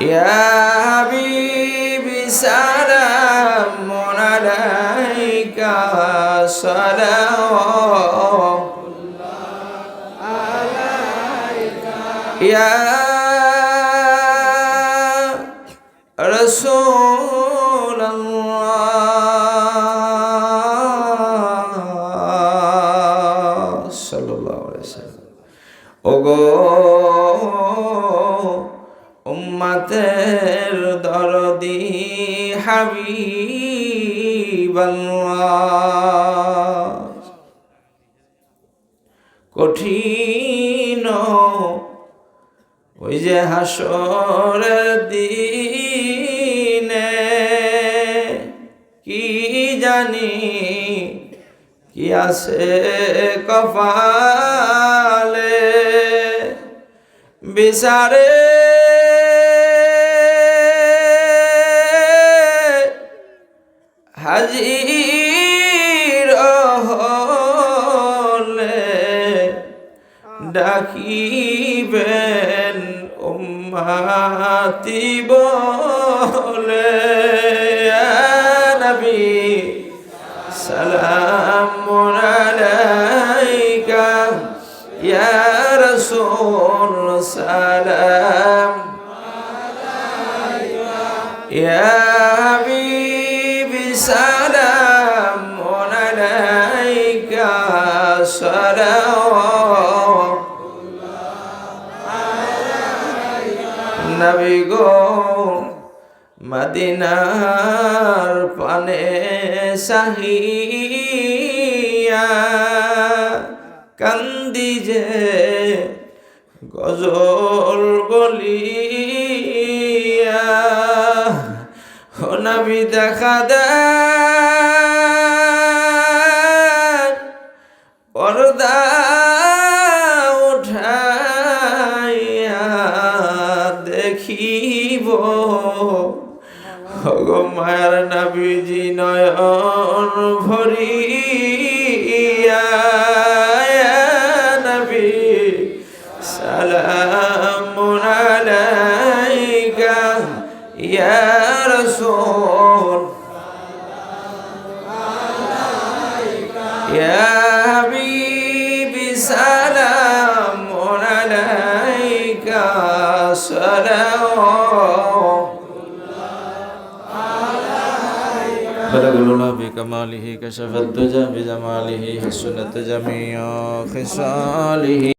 يا حبيبي سلام عليك صلوات يا رسول الله صلى الله عليه وسلم ওগো উম্মতের দরদি হাবিবাল্লাহ। কঠিন ওই যে হাসর দিনে কি জানি কি আছে কপালে বিচারে হাজির হলে ডাকিবেন উম্মাতি বলে নবী সালাম আলাইকা ইয়া রাসূল সালাম ইয়া নবী গো মদিনার পানে সাহিয়া কান্দি যে গজল বলিয়া। ও নবী দেখা দেন দেখিব গো মায়ের নবীজি নয়ন ভরিয়া ইয়া নবী সালাম আলাইকা ইয়া রাসূল يا حبيبي سلام بلغ الله بكماله كشف الدجى بجماله حسنت جميع خصاله